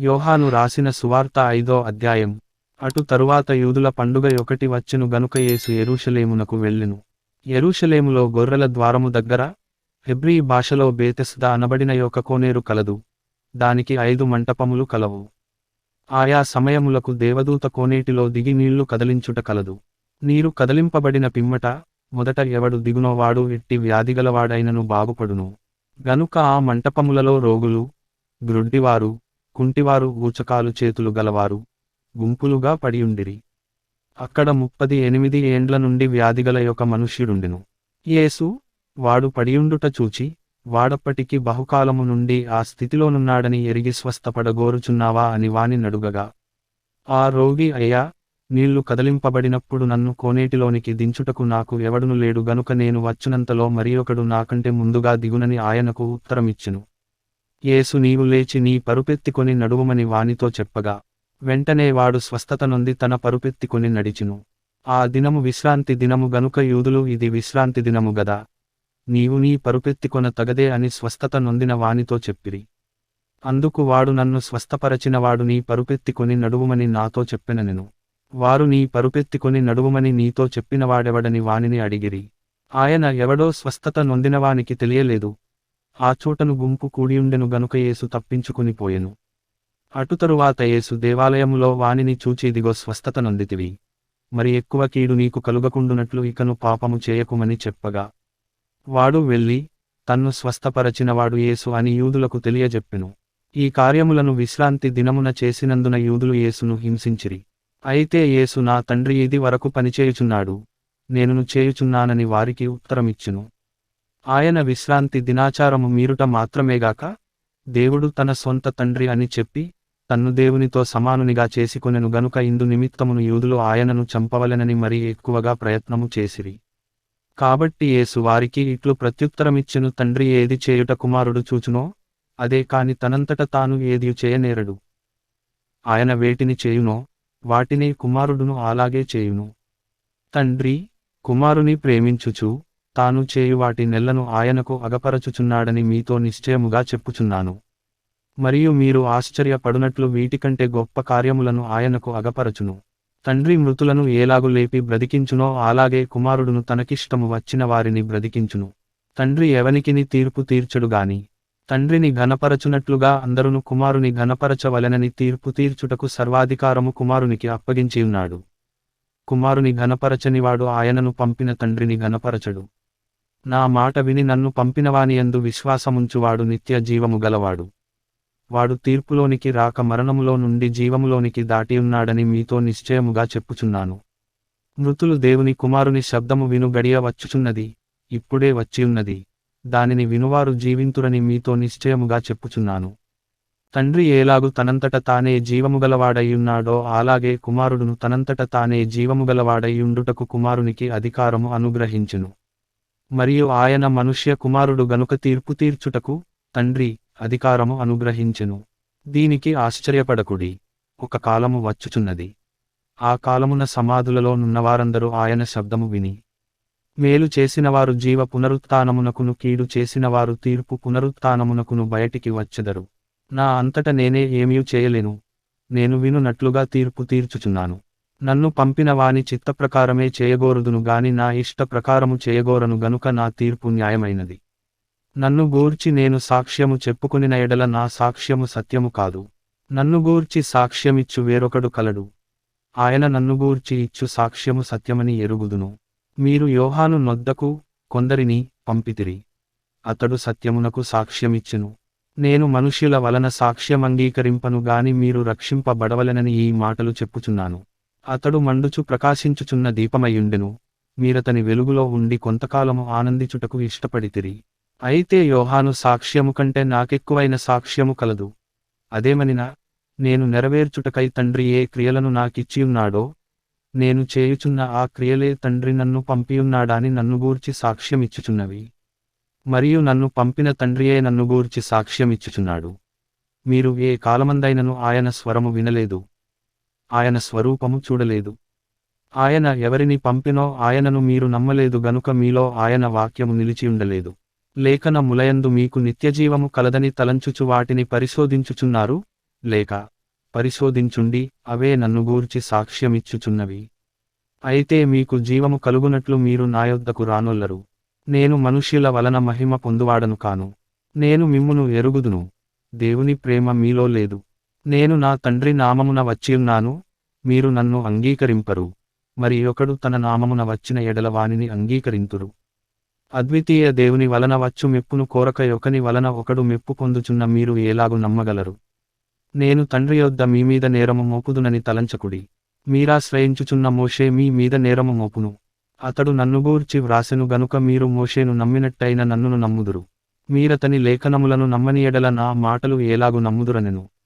యోహాను రాసిన సువార్త ఐదో అధ్యాయం. అటు తరువాత యూదుల పండుగ ఒకటి వచ్చెను గనుక యేసు ఎరుషలేమునకు వెళ్ళెను. ఎరుషలేములో గొర్రెల ద్వారము దగ్గర హెబ్రీ భాషలో బేతెస్ద అనబడిన యొక్క కోనేరు కలదు. దానికి ఐదు మంటపములు కలవు. ఆయా సమయములకు దేవదూత కోనేటిలో దిగి నీళ్ళు కదలించుట కలదు. నీరు కదలింపబడిన పిమ్మట మొదట ఎవడు దిగునోవాడు ఎట్టి వ్యాధిగలవాడైనను బాగుపడును. గనుక ఆ మంటపములలో రోగులు గ్రుడ్డివారు కుంటివారు ఊచకాలు చేతులు గలవారు గుంపులుగా పడియుండిరి. అక్కడ ముప్పది ఎనిమిది ఏండ్ల నుండి వ్యాధిగల యొక్క మనుష్యుడుండెను. యేసు వాడు పడియుండుట చూచి వాడప్పటికి బహుకాలము నుండి ఆ స్థితిలోనున్నాడని ఎరిగి స్వస్థపడగోరుచున్నావా అని వాని నడుగగా. ఆ రోగి అయ్యా నీళ్ళు కదలింపబడినప్పుడు నన్ను కోనేటిలోనికి దించుటకు నాకు ఎవడును లేడు గనుక నేను వచ్చునంతలో మరి ఒకడు నాకంటే ముందుగా దిగునని ఆయనకు ఉత్తరమిచ్చెను. యేసు నీవు లేచి నీ పరుపెత్తికొని నడువమని వానితో చెప్పగా వెంటనే వాడు స్వస్థత నొంది తన పరుపెత్తికొని నడిచిను. ఆ దినము విశ్రాంతి దినము గనుక యూదులు ఇది విశ్రాంతి దినము గదా. నీవు నీ పరుపెత్తికొన తగదే అని స్వస్థత నొందిన వానితో చెప్పిరి. అందుకు వాడు నన్ను స్వస్థపరచిన వాడు నీ పరుపెత్తికొని నడువుమని నాతో చెప్పెననెను వారు నీ పరుపెత్తికొని నడువుమని నీతో చెప్పినవాడెవడని వానిని అడిగిరి. ఆయన ఎవడో స్వస్థత నొందినవానికి తెలియలేదు. ఆ చోటను గుంపు కూడియుండెను గనుక యేసు తప్పించుకుని పోయెను. అటు తరువాత యేసు దేవాలయములో వానిని చూచిదిగో స్వస్థత నొందితివి. మరి ఎక్కువ కీడు నీకు కలుగకుండునట్లు ఇకను పాపము చేయకుమని చెప్పగా వాడు వెళ్ళి తన్ను స్వస్థపరచినవాడు యేసు అని యూదులకు తెలియజెప్పెను. ఈ కార్యములను విశ్రాంతి దినమున చేసినందున యూదులు యేసును హింసించిరి. అయితే యేసు నా తండ్రి ఇది వరకు పనిచేయుచున్నాడు. నేనును చేయుచున్నానని వారికి ఉత్తరమిచ్చును. ఆయన విశ్రాంతి దినాచారము మీరుట మాత్రమేగాక దేవుడు తన సొంత తండ్రి అని చెప్పి తన్ను దేవునితో సమానునిగా చేసుకొనెను గనుక ఇందు నిమిత్తమును యూదులు ఆయనను చంపవలెనని మరి ఎక్కువగా ప్రయత్నము చేసిరి. కాబట్టి యేసు వారికి ఇట్లు ప్రత్యుత్తరమిచ్చెను తండ్రి ఏది చేయుట కుమారుడు చూచునో అదే కాని తనంతట తాను ఏది చేయనేరడు. ఆయన వేటిని చేయునో వాటిని కుమారుడును అలాగే చేయును. తండ్రి కుమారుని ప్రేమించుచు తాను చేయు వాటి నెల్లను ఆయనకు అగపరచుచున్నాడని మీతో నిశ్చయముగా చెప్పుచున్నాను. మరియు మీరు ఆశ్చర్యపడునట్లు వీటికంటే గొప్ప కార్యములను ఆయనకు అగపరచును. తండ్రి మృతులను ఏలాగు లేపి బ్రతికించునో అలాగే కుమారుడును తనకిష్టము వచ్చిన వారిని బ్రతికించును. తండ్రి ఎవనికిని తీర్పు తీర్చడుగాని తండ్రిని ఘనపరచునట్లుగా అందరును కుమారుని ఘనపరచవలెనని తీర్పు తీర్చుటకు సర్వాధికారము కుమారునికి అప్పగించియున్నాడు. కుమారుని ఘనపరచనివాడు ఆయనను పంపిన తండ్రిని ఘనపరచడు. నా మాట విని నన్ను పంపినవానియందు విశ్వాసముంచువాడు నిత్య జీవము గలవాడు. వాడు తీర్పులోనికి రాక మరణములో నుండి జీవములోనికి దాటియున్నాడని మీతో నిశ్చయముగా చెప్పుచున్నాను. మృతులు దేవుని కుమారుని శబ్దము విను గడియ వచ్చుచున్నది ఇప్పుడే వచ్చియున్నది. దానిని వినువారు జీవింతురని మీతో నిశ్చయముగా చెప్పుచున్నాను. తండ్రి ఏలాగు తనంతట తానే జీవముగలవాడయ్యున్నాడో అలాగే కుమారుడును తనంతట తానే జీవముగలవాడయ్యుండుటకు కుమారునికి అధికారము అనుగ్రహించును. మరియు ఆయన మనుష్య కుమారుడు గనుక తీర్పు తీర్చుటకు తండ్రి అధికారము అనుగ్రహించెను. దీనికి ఆశ్చర్యపడకుడి. ఒక కాలము వచ్చుచున్నది. ఆ కాలమున సమాధులలో నున్నవారందరూ ఆయన శబ్దము విని మేలు చేసినవారు జీవ పునరుత్నమునకును కీడు చేసినవారు తీర్పు పునరుత్నమునకును బయటికి వచ్చెదరు. నా అంతట నేనే ఏమీ చేయలేను. నేను వినునట్లుగా తీర్పు తీర్చుచున్నాను. నన్ను పంపినవాని చిత్తప్రకారమే చేయగోరుదును గాని నా ఇష్ట ప్రకారము చేయగోరను గనుక నా తీర్పు న్యాయమైనది. నన్ను గూర్చి నేను సాక్ష్యము చెప్పుకునిన ఎడల నా సాక్ష్యము సత్యము కాదు. నన్ను గూర్చి సాక్ష్యమిచ్చు వేరొకడు కలడు. ఆయన నన్ను గూర్చి ఇచ్చు సాక్ష్యము సత్యమని ఎరుగుదును. మీరు యోహాను నొద్దకు కొందరిని పంపితిరి. అతడు సత్యమునకు సాక్ష్యమిచ్చును. నేను మనుష్యుల వలన సాక్ష్యమంగీకరింపను గాని మీరు రక్షింపబడవలెనని ఈ మాటలు చెప్పుచున్నాను. అతడు మండుచు ప్రకాశించుచున్న దీపమయుండెను. మీరతని వెలుగులో ఉండి కొంతకాలము ఆనందిచుటకు ఇష్టపడితిరి. అయితే యోహాను సాక్ష్యము కంటే నాకెక్కువైన సాక్ష్యము కలదు. అదేమనినా నేను నెరవేర్చుటకై తండ్రి ఏ క్రియలను నాకిచ్చియున్నాడో నేను చేయుచున్న ఆ క్రియలే తండ్రి నన్ను పంపియున్నాడాని నన్ను గూర్చి సాక్ష్యమిచ్చుచున్నవి. మరియు నన్ను పంపిన తండ్రియే నన్ను గూర్చి సాక్ష్యమిచ్చుచున్నాడు. మీరు ఏ కాలమందైనను ఆయన స్వరము వినలేదు. ఆయన స్వరూపము చూడలేదు. ఆయన ఎవరిని పంపినో ఆయనను మీరు నమ్మలేదు గనుక మీలో ఆయన వాక్యము నిలిచి ఉండలేదు. లేఖన ములయందు మీకు నిత్యజీవము కలదని తలంచుచు వాటిని పరిశోధించుచున్నారు? లేక పరిశోధించుండి అవే నన్ను గూర్చి సాక్ష్యమిచ్చుచున్నవి. అయితే మీకు జీవము కలుగునట్లు మీరు నా యొద్దకు రానొల్లరు. నేను మనుష్యుల వలన మహిమ పొందువాడను కాను. నేను మిమ్మును ఎరుగుదును. దేవుని ప్రేమ మీలో లేదు. నేను నా తండ్రి నామమున వచ్చియున్నాను మీరు నన్ను అంగీకరింపరు. మరి ఒకడు తన నామమున వచ్చిన ఎడల వానిని అంగీకరింతురు. అద్వితీయ దేవుని వలన వచ్చు మెప్పును కోరక ఒకని వలన ఒకడు మెప్పు పొందుచున్న మీరు ఎలాగు నమ్మగలరు. నేను తండ్రి యొద్ద మీ మీద నేరము మోపుదునని తలంచకుడి. మీరాశ్రయించుచున్న మోషే మీ మీద నేరము మోపును. అతడు నన్ను గూర్చి వ్రాసెను గనుక మీరు మోషేను నమ్మినట్టయిన నన్నును నమ్ముదురు. మీరతని లేఖనములను నమ్మని ఎడల నా మాటలు ఏలాగు నమ్ముదురనెను.